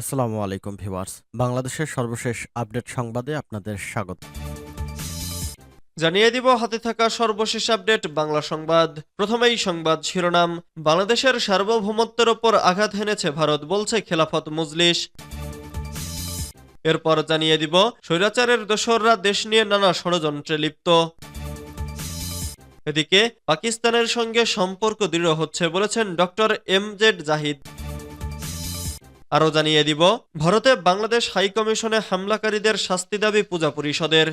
আসসালামু আলাইকুম ভিউয়ার্স। বাংলাদেশের সর্বশেষ আপডেট সংবাদে আপনাদের স্বাগত। জানিয়ে দিব, হাতে থাকা সর্বশেষ আপডেট, বাংলা সংবাদ। প্রথমেই সংবাদ শিরোনাম, বাংলাদেশের সার্বভৌমত্বের ওপর আঘাত হেনেছে ভারত, বলছে খেলাফত মজলিস। এরপর জানিয়ে দিব, স্বৈরাচারের দোসররা দেশ নিয়ে নানা ষড়যন্ত্রে লিপ্ত। এদিকে, পাকিস্তানের সঙ্গে সম্পর্ক দৃঢ় হচ্ছে বলেছেন ডক্টর এম জেড জাহিদ। আরও জানিয়ে দিব, ভারতে বাংলাদেশ হাইকমিশনে হামলাকারীদের শাস্তি দাবি পূজা পরিষদের।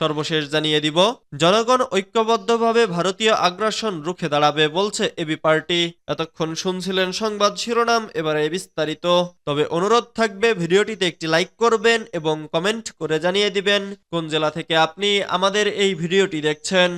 সর্বশেষ জানিয়ে দিব, জনগণ ঐক্যবদ্ধভাবে ভারতীয় আগ্রাসন রুখে দাঁড়াবে বলছে এবি পার্টি। এতক্ষণ শুনছিলেন সংবাদ শিরোনাম, এবারে বিস্তারিত। তবে অনুরোধ থাকবে, ভিডিওটিতে একটি লাইক করবেন এবং কমেন্ট করে জানিয়ে দিবেন, কোন জেলা থেকে আপনি আমাদের এই ভিডিওটি দেখছেন।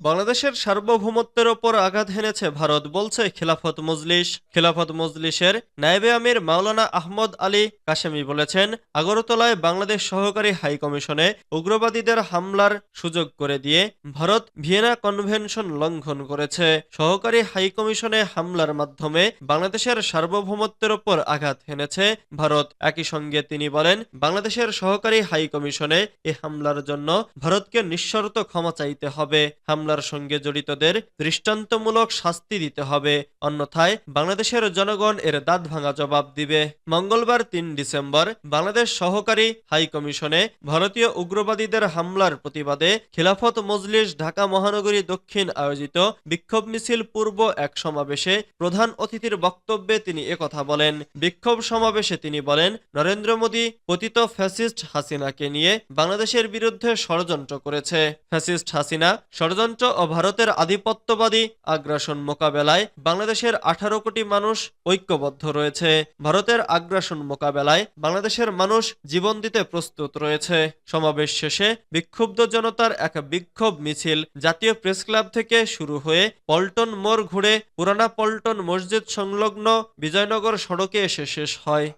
বাংলাদেশের সার্বভৌমত্বের ওপর আঘাত হেনেছে ভারত, বলছে খেলাফত মজলিস। খেলাফত মজলিসের নায়েবে আমির মাওলানা আহমদ আলী কাশেমি বলেছেন, আগরতলায় বাংলাদেশ সহকারী হাই কমিশনে উগ্রবাদীদের হামলার সুযোগ করে দিয়ে ভারত ভিয়েনা কনভেনশন লঙ্ঘন করেছে। সহকারী হাই কমিশনে হামলার মাধ্যমে বাংলাদেশের সার্বভৌমত্বের ওপর আঘাত হেনেছে ভারত। একই সঙ্গে তিনি বলেন, বাংলাদেশের সহকারী হাই কমিশনে এ হামলার জন্য ভারতকে নিঃশর্ত ক্ষমা চাইতে হবে। হামলার সঙ্গে জড়িতদের দৃষ্টান্তমূলক শাস্তি দিতে হবে। অন্যথায় বাংলাদেশের জনগণ এর দাঁত ভাঙা জবাব দিবে। মঙ্গলবার তিন ডিসেম্বর বাংলাদেশ সহকারী হাই কমিশনে ভারতীয় উগ্রবাদীদের হামলার প্রতিবাদে খিলাফত মজলিস ঢাকা মহানগরী দক্ষিণ আয়োজিত বিক্ষোভ মিছিল পূর্ব এক সমাবেশে প্রধান অতিথির বক্তব্যে তিনি একথা বলেন। বিক্ষোভ সমাবেশে তিনি বলেন, নরেন্দ্র মোদী পতিত ফ্যাসিস্ট হাসিনাকে নিয়ে বাংলাদেশের বিরুদ্ধে ষড়যন্ত্র করেছে। ফ্যাসিস্ট হাসিনা ষড়যন্ত্র ও ভারতের আধিপত্যবাদী আগ্রাসন মোকাবেলায় বাংলাদেশের আঠারো কোটি মানুষ ঐক্যবদ্ধ রয়েছে। ভারতের আগ্রাসন মোকাবেলায় বাংলাদেশের মানুষ জীবন দিতে প্রস্তুত রয়েছে। সমাবেশ শেষে বিক্ষুব্ধ জনতার এক বিক্ষোভ মিছিল জাতীয় প্রেস ক্লাব থেকে শুরু হয়ে পল্টন মোড় ঘুরে পুরানা পল্টন মসজিদ সংলগ্ন বিজয়নগর সড়কে এসে শেষ হয়।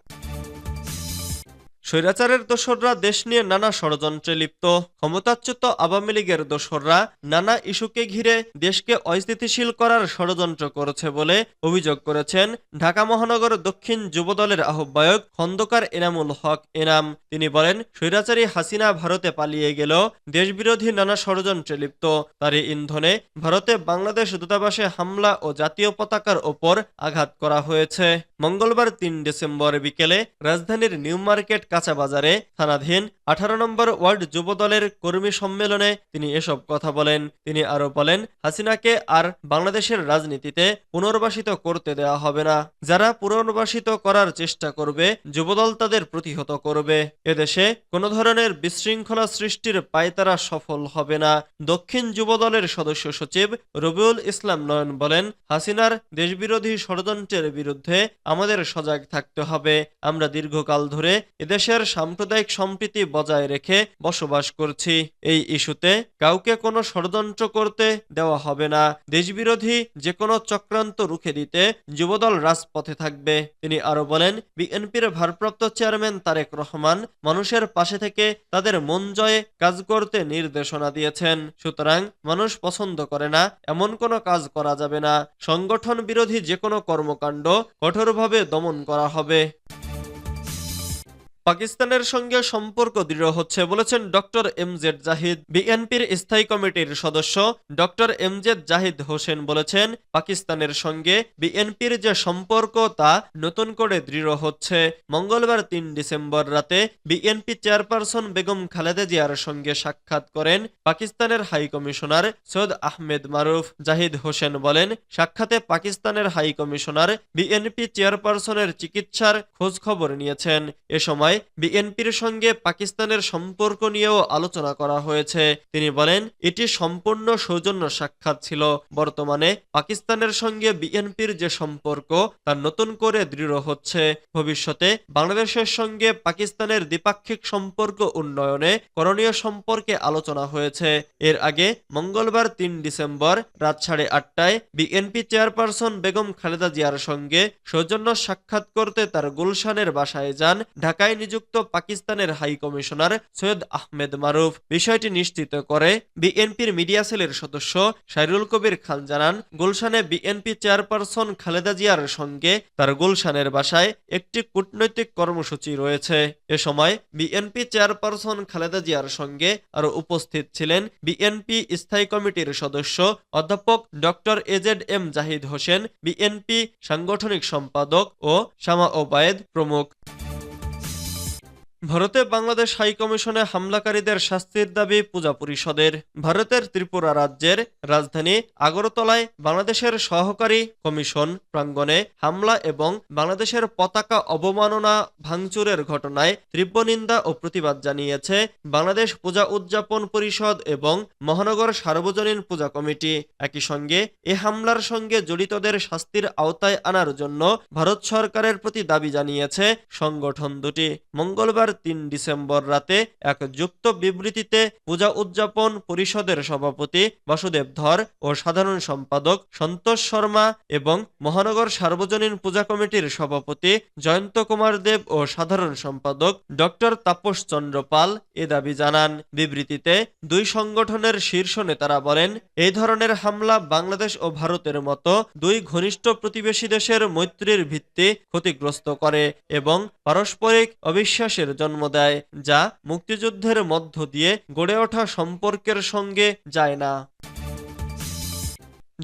স্বৈরাচারের দোসররা দেশ নিয়ে নানা ষড়যন্ত্রে লিপ্ত। ক্ষমতাচ্যুত আওয়ামী লীগের দোসররা নানা ইস্যুকে ঘিরে দেশকে অস্থিতিশীল করার ষড়যন্ত্র করেছে বলে অভিযোগ করেছেন ঢাকা মহানগর দক্ষিণ যুবদলের আহ্বায়ক খন্দকার এনামুল হক এনাম। তিনি বলেন, স্বৈরাচারী হাসিনা ভারতে পালিয়ে গেল দেশবিরোধী নানা ষড়যন্ত্রে লিপ্ত। তারই ইন্ধনে ভারতে বাংলাদেশ দূতাবাসে হামলা ও জাতীয় পতাকার ওপর আঘাত করা হয়েছে। মঙ্গলবার তিন ডিসেম্বর বিকেলে রাজধানীর নিউ মার্কেট কাঁচা বাজারে থানাধীন আঠারো নম্বর ওয়ার্ড যুবদলের কর্মী সম্মেলনে তিনি এসব কথা বলেন। তিনি আরও বলেন, হাসিনাকে আর বাংলাদেশের রাজনীতিতে পুনর্বাসিত করতে দেওয়া হবে না। যারা পুনর্বাসিত করার চেষ্টা করবে, যুবদল তাদের প্রতিহত করবে। এদেশে কোনো ধরনের বিশৃঙ্খলা সৃষ্টির পায়তারা সফল হবে না। দক্ষিণ যুবদলের সদস্য সচিব রবিউল ইসলাম নয়ন বলেন, হাসিনার দেশবিরোধী ষড়যন্ত্রের বিরুদ্ধে আমাদের সজাগ থাকতে হবে। আমরা দীর্ঘকাল ধরে এদেশের সাম্প্রদায়িক সম্প্রীতি বজায় রেখে বসবাস করছি। এই ইস্যুতে কাউকে কোনো ষড়যন্ত্র করতে দেওয়া হবে না। দেশবিরোধী যে কোনো চক্রান্ত রুখে দিতে যুবদল রাজপথে থাকবে। তিনি আরও বলেন, বিএনপির ভারপ্রাপ্ত চেয়ারম্যান তারেক রহমান মানুষের পাশে থেকে তাদের মন জয়ে কাজ করতে নির্দেশনা দিয়েছেন। সুতরাং মানুষ পছন্দ করে না, এমন কোনো কাজ করা যাবে না। সংগঠন বিরোধী যে কোনো কর্মকাণ্ড কঠোরভাবে দমন করা হবে। পাকিস্তানের সঙ্গে সম্পর্ক দৃঢ় হচ্ছে বলেছেন ডক্টর এম জেড জাহিদ। বিএনপির স্থায়ী কমিটির সদস্য doctor M Z Zahid Hossain বলেছেন, পাকিস্তানের সঙ্গে বিএনপির যে সম্পর্ক তা নতুন করে দৃঢ় হচ্ছে। মঙ্গলবার তিন ডিসেম্বর রাতে বিএনপি চেয়ারপারসন বেগম খালেদা জিয়ার সঙ্গে সাক্ষাৎ করেন পাকিস্তানের হাই কমিশনার সৈয়দ আহমেদ মারুফ। জাহিদ হোসেন বলেন, সাক্ষাতে পাকিস্তানের হাই কমিশনার বিএনপি চেয়ারপারসনের চিকিৎসার খোঁজ খবর নিয়েছেন। এ সময় বিএনপির সঙ্গে পাকিস্তানের সম্পর্ক নিয়েও আলোচনা করা হয়েছে। তিনি বলেন, এটি সম্পূর্ণ সৌজন্য সাক্ষাৎ ছিল। বর্তমানে পাকিস্তানের সঙ্গে বিএনপির যে সম্পর্ক, তা নতুন করে দৃঢ় হচ্ছে। ভবিষ্যতে বাংলাদেশের সঙ্গে পাকিস্তানের দ্বিপাক্ষিক সম্পর্ক উন্নয়নে করণীয় সম্পর্কে আলোচনা হয়েছে। এর আগে মঙ্গলবার তিন ডিসেম্বর রাত সাড়ে আটটায় বিএনপি চেয়ারপারসন বেগম খালেদা জিয়ার সঙ্গে সৌজন্য সাক্ষাৎ করতে তার গুলশানের বাসায় যান। ঢাকায় নিযুক্ত পাকিস্তানের হাই কমিশনার সৈয়দ আহমেদ মারুফ বিষয়টি নিশ্চিত করে, বিএনপির মিডিয়া সেলের সদস্য সাইরুল কবির খান জানান, গুলশানে বিএনপি চেয়ারপারসন খালেদা জিয়ার সঙ্গে তার গুলশানের বাসায় একটি কূটনৈতিক কর্মসূচি রয়েছে। এ সময় বিএনপি চেয়ারপারসন খালেদা জিয়ার সঙ্গে আরও উপস্থিত ছিলেন বিএনপি স্থায়ী কমিটির সদস্য অধ্যাপক doctor AZ M Zahid Hossain, BNP সাংগঠনিক সম্পাদক ও শামা ওবায়েদ প্রমুখ। ভারতে বাংলাদেশ হাই কমিশনে হামলাকারীদের শাস্তির দাবি পূজা পরিষদের। ভারতের ত্রিপুরা রাজ্যের রাজধানী আগরতলায় বাংলাদেশের সহকারী কমিশন প্রাঙ্গণে হামলা এবং বাংলাদেশের পতাকা অবমাননা ভাঙচুরের ঘটনায় তীব্র নিন্দা ও প্রতিবাদ জানিয়েছে বাংলাদেশ পূজা উদযাপন পরিষদ এবং মহানগর সার্বজনীন পূজা কমিটি। একই সঙ্গে এ হামলার সঙ্গে জড়িতদের শাস্তির আওতায় আনার জন্য ভারত সরকারের প্রতি দাবি জানিয়েছে সংগঠন দুটি। মঙ্গলবার তিন ডিসেম্বর রাতে এক যুক্ত বিবৃতিতে পূজা উদযাপন পরিষদের সভাপতি বাসুদেব ধর ও সাধারণ সম্পাদক সন্তোষ শর্মা এবং মহানগর সার্বজনীন পূজা কমিটির সভাপতি জয়ন্ত কুমার দেব ও সাধারণ সম্পাদক ডক্টর তাপস চন্দ্র পাল এ দাবি জানান। বিবৃতিতে দুই সংগঠনের শীর্ষ নেতারা বলেন, এই ধরনের হামলা বাংলাদেশ ও ভারতের মতো দুই ঘনিষ্ঠ প্রতিবেশী দেশের মৈত্রীর ভিত্তি ক্ষতিগ্রস্ত করে এবং পারস্পরিক অবিশ্বাসের জন্ম দেয় যা মুক্তিযুদ্ধের মধ্য দিয়ে গড়ে ওঠা সম্পর্কের সঙ্গে যায় না।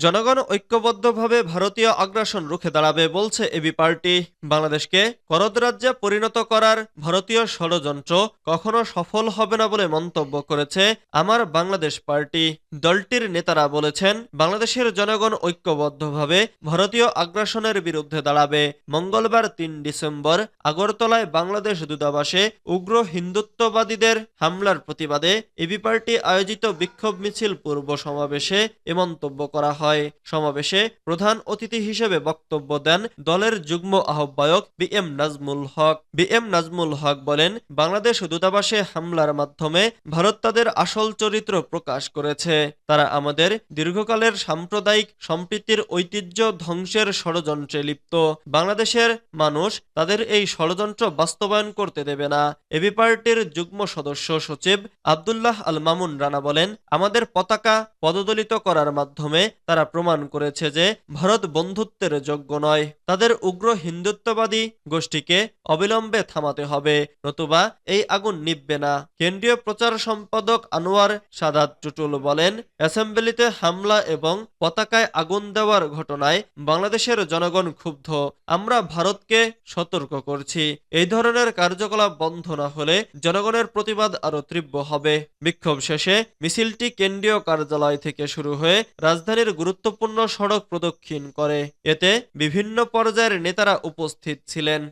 জনগণ ঐক্যবদ্ধভাবে ভারতীয় আগ্রাসন রুখে দাঁড়াবে বলছে এবি পার্টি। বাংলাদেশকে করদ রাজ্যে পরিণত করার ভারতীয় ষড়যন্ত্র কখনো সফল হবে না বলে মন্তব্য করেছে আমার বাংলাদেশ পার্টি। দলটির নেতারা বলেছেন, বাংলাদেশের জনগণ ঐক্যবদ্ধভাবে ভারতীয় আগ্রাসনের বিরুদ্ধে দাঁড়াবে। মঙ্গলবার তিন ডিসেম্বর আগরতলায় বাংলাদেশ দূতাবাসে উগ্র হিন্দুত্ববাদীদের হামলার প্রতিবাদে এবি পার্টি আয়োজিত বিক্ষোভ মিছিল পূর্ব সমাবেশে এ মন্তব্য করা হয়। সমাবেশে প্রধান অতিথি হিসেবে বক্তব্য দেন দলের যুগ্ম আহ্বায়ক B M Nazmul Haque. B M Nazmul Haque বলেন, বাংলাদেশ দূতাবাসে হামলার মাধ্যমে ভারত তাদের আসল চরিত্র প্রকাশ করেছে। তারা আমাদের দীর্ঘকালের সাম্প্রদায়িক সম্প্রীতির ঐতিহ্য ধ্বংসের ষড়যন্ত্রে লিপ্ত। বাংলাদেশের মানুষ তাদের এই ষড়যন্ত্র বাস্তবায়ন করতে দেবে না। এবি পার্টির যুগ্ম সদস্য সচিব আবদুল্লাহ আল মামুন রানা বলেন, আমাদের পতাকা পদদলিত করার মাধ্যমে তারা প্রমাণ করেছে যে ভারত বন্ধুত্বের যোগ্য নয়। তাদের উগ্র হিন্দুত্ববাদী গোষ্ঠীকে অবিলম্বে থামাতে হবে, নতুবা এই আগুন নিববে না। কেন্দ্রীয় প্রচার সম্পাদক আনোয়ার সাদাত টুটুল বলেন, অ্যাসেম্বলিতে হামলা এবং পতাকায় আগুন দেওয়ার ঘটনায় বাংলাদেশের জনগণ ক্ষুব্ধ। আমরা ভারতকে সতর্ক করছি। এই ধরনের কার্যকলাপ বন্ধ না হলে জনগণের প্রতিবাদ আরও তীব্র হবে। বিক্ষোভ শেষে মিছিলটি কেন্দ্রীয় কার্যালয় থেকে শুরু হয়ে রাজধানীর গুরুত্বপূর্ণ সড়ক প্রদক্ষিণ করে। এতে বিভিন্ন পর্যায়ের নেতারা উপস্থিত ছিলেন।